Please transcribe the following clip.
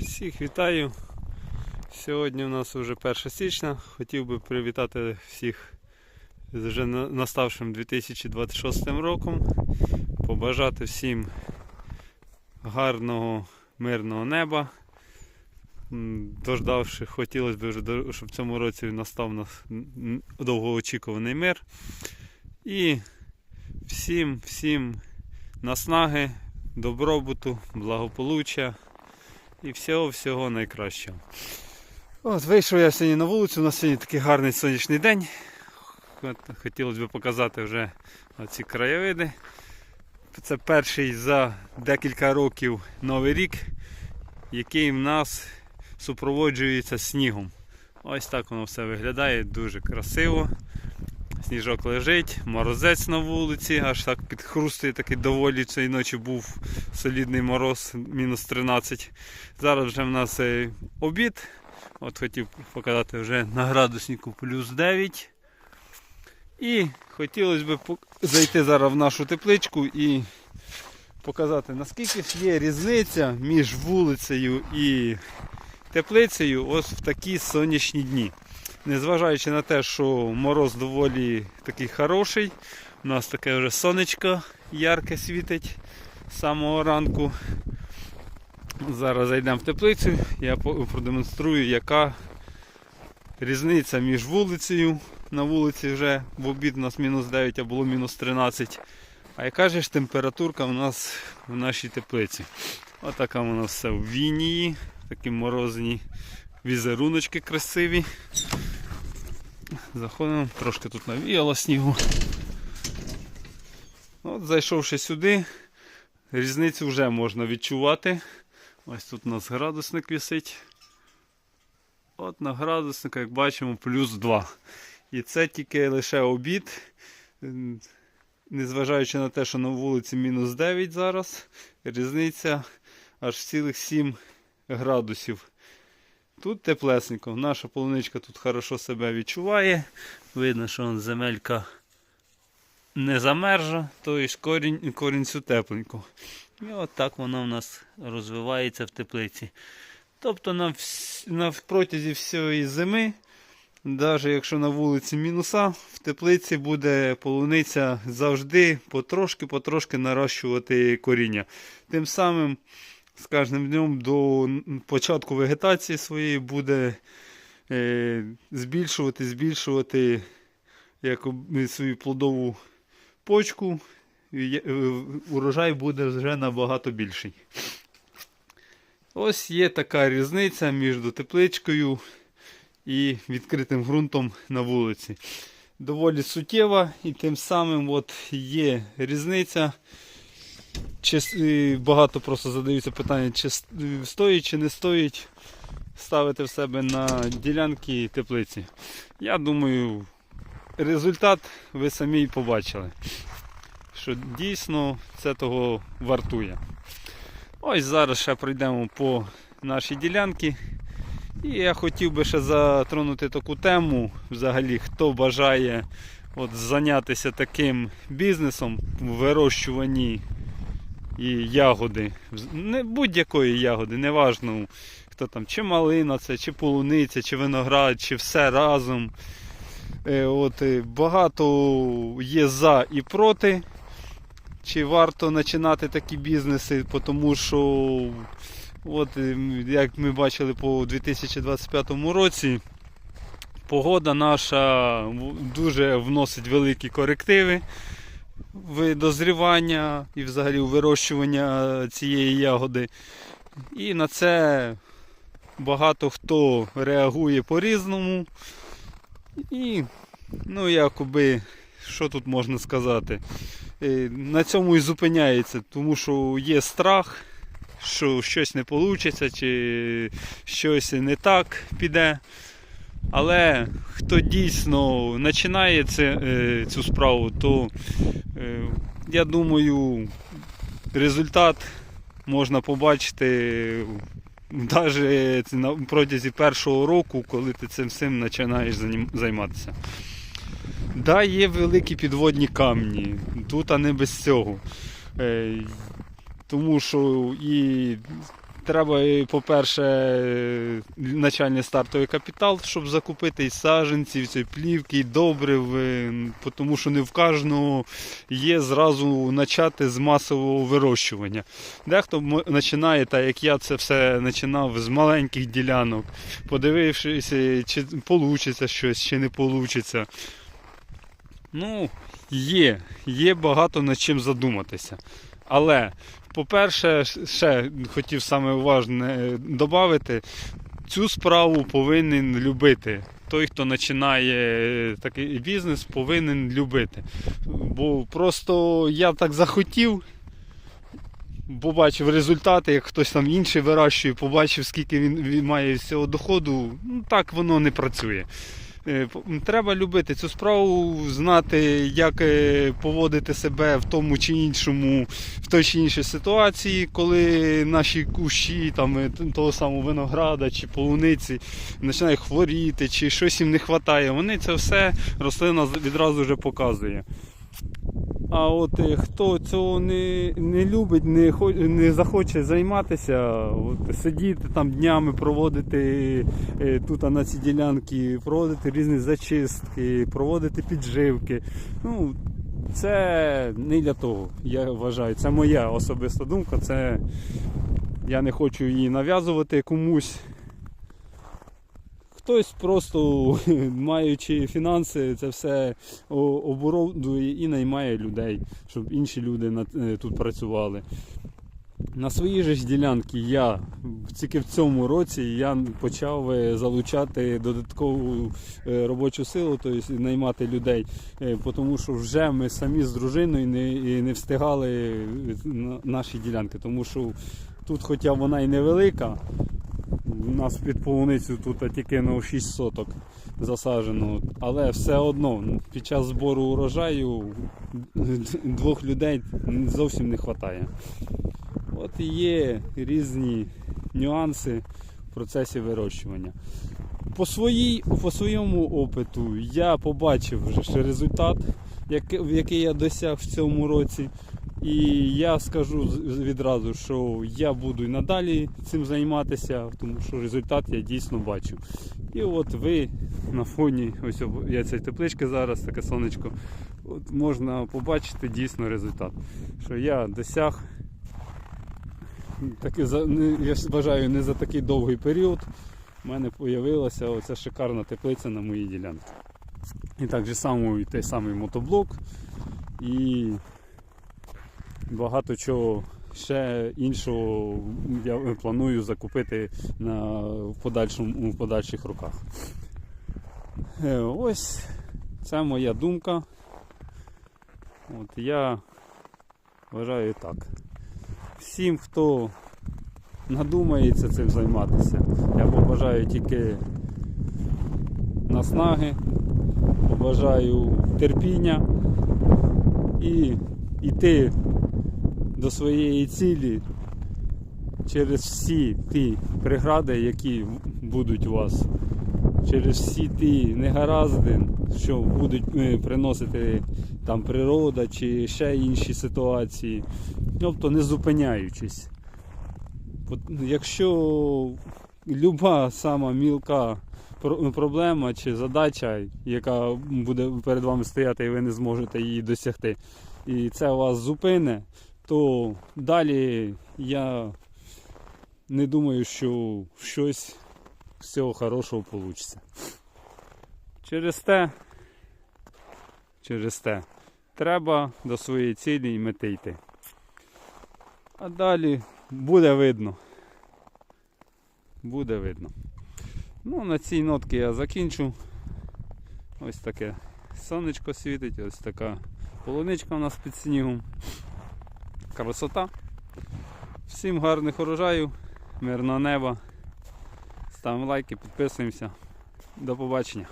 Всіх вітаю. Сьогодні у нас вже 1 січня. Хотів би привітати всіх з вже наставшим 2026 роком. Побажати всім гарного, мирного неба. Дождавши, хотілося б щоб в цьому році настав нас довгоочікуваний мир. І всім, всім наснаги, добробуту, благополуччя і всього-всього найкращого. От, вийшов я сьогодні на вулицю, у нас сьогодні такий гарний сонячний день. От, хотілося б показати вже ці краєвиди. Це перший за декілька років новий рік, який в нас супроводжується снігом. Ось так воно все виглядає, дуже красиво. Сніжок лежить, морозець на вулиці, аж так підхрустує, такий доволі цієї ночі був солідний мороз, мінус 13. Зараз вже в нас е, обід. От хотів показати вже на градуснику плюс 9. І хотілося б зайти зараз в нашу тепличку і показати, наскільки є різниця між вулицею і теплицею ось в такі сонячні дні. Незважаючи на те, що мороз доволі такий хороший, у нас таке вже сонечко ярке світить з самого ранку. Зараз зайдемо в теплицю, я продемонструю, яка різниця між вулицею. На вулиці вже в обід у нас мінус 9, а було мінус 13. А яка ж температурка у нас в нашій теплиці? Отака вона все в вінії, такі морозні візеруночки красиві. Заходимо, трошки тут навіяло снігу. От зайшовши сюди, різницю вже можна відчувати. Ось тут у нас градусник висить. От на градусник, як бачимо, плюс 2. І це тільки лише обід. Незважаючи на те, що на вулиці мінус 9 зараз, різниця аж цілих 7 градусів. Тут теплесенько. Наша полуничка тут хорошо себе відчуває. Видно, що земелька не замержа, тобто корінь, корінцю тепленько. І от так воно в нас розвивається в теплиці. Тобто на, вс... на протязі всієї зими, навіть якщо на вулиці мінуса, в теплиці буде полуниця завжди потрошки-потрошки нарощувати коріння. Тим самим з кожним днем до початку вегетації своєї буде е, збільшувати, збільшувати якоби, свою плодову почку. Е, Урожай буде вже набагато більший. Ось є така різниця між тепличкою і відкритим ґрунтом на вулиці. Доволі суттєва і тим самим от є різниця. Чи, багато просто задаються питання, чи стоїть чи не стоїть ставити в себе на ділянки теплиці. Я думаю, результат ви самі побачили, що дійсно це того вартує. Ось зараз ще пройдемо по нашій ділянці. І я хотів би ще затронути таку тему, взагалі, хто бажає от, зайнятися таким бізнесом в вирощуванні і ягоди. Не будь-якої ягоди, неважно, хто там, чи малина це, чи полуниця, чи виноград, чи все разом. Е, От, е, багато є за і проти. Чи варто починати такі бізнеси, тому що, от, е, як ми бачили по 2025 році, погода наша дуже вносить великі корективи в дозрівання і взагалі вирощування цієї ягоди. І на це багато хто реагує по-різному. І, ну, якоби, що тут можна сказати? Е, На цьому і зупиняється, тому що є страх, що щось не вийде, чи щось не так піде. Але хто дійсно починає е, цю справу, то е, я думаю, результат можна побачити навіть на протязі першого року, коли ти цим всім починаєш займатися. Да, є великі підводні камні, тут а не без цього. Е, тому що і треба, по-перше, е, начальний стартовий капітал, щоб закупити і саджанців, цієї плівки, і добрив, е, тому що не в кожного є зразу почати з масового вирощування. Дехто починає, так як я це все починав з маленьких ділянок, подивившись, е, чи вийде щось, чи не вийде. Ну, є, є багато над чим задуматися. Але, по-перше, ще хотів саме уважне додати, цю справу повинен любити. Той, хто починає такий бізнес, повинен любити. Бо просто я так захотів, побачив результати, як хтось там інший вирощує, побачив, скільки він, має з цього доходу, ну так воно не працює. Е, Треба любити цю справу, знати, як е, поводити себе в тому чи іншому, в той чи іншій ситуації, коли наші кущі там, е, того самого винограда чи полуниці починають хворіти, чи щось їм не вистачає. Вони це все рослина відразу вже показує. А от е, хто цього не, не любить, не, не захоче займатися, от, сидіти там днями, проводити е, тут на ці ділянки, проводити різні зачистки, проводити підживки. Ну, це не для того, я вважаю. Це моя особиста думка. Це я не хочу її нав'язувати комусь. Хтось просто, маючи фінанси, це все оборудує і наймає людей, щоб інші люди е, тут працювали. На своїй же ж ділянці я тільки в цьому році я почав е, залучати додаткову е, робочу силу, тобто наймати людей, тому що вже ми самі з дружиною не, не встигали наші ділянки, тому що тут, хоча вона і невелика, у нас під полуницю тут тільки на 6 соток засаджено, але все одно під час збору урожаю двох людей зовсім не вистачає. От і є різні нюанси в процесі вирощування. По, своїй, по своєму опиту я побачив вже результат, який я досяг в цьому році. І я скажу відразу, що я буду і надалі цим займатися, тому що результат я дійсно бачу. І от ви на фоні, ось я цієї теплички зараз, таке сонечко, от можна побачити дійсно результат. Що я досяг таки я вважаю, не за такий довгий період в мене з'явилася оця шикарна теплиця на моїй ділянці. І так же само і той самий мотоблок і багато чого ще іншого я планую закупити на, в, подальшому, в подальших роках. Е, Ось це моя думка. От я вважаю так. Всім, хто надумається цим займатися, я побажаю тільки наснаги, побажаю терпіння і йти до своєї цілі через всі ті прегради, які будуть у вас, через всі ті негаразди, що будуть е, приносити там природа чи ще інші ситуації, тобто не зупиняючись. Якщо люба сама мілка проблема чи задача, яка буде перед вами стояти і ви не зможете її досягти, і це вас зупине, то далі я не думаю, що щось з цього хорошого вийде. Через те, через те, треба до своєї цілі і мети йти. А далі буде видно. Буде видно. Ну, на цій нотці я закінчу. Ось таке сонечко світить, ось така полуничка у нас під снігом. Красота. Всім гарних урожаю, мирного неба. Ставимо лайки, підписуємося. До побачення.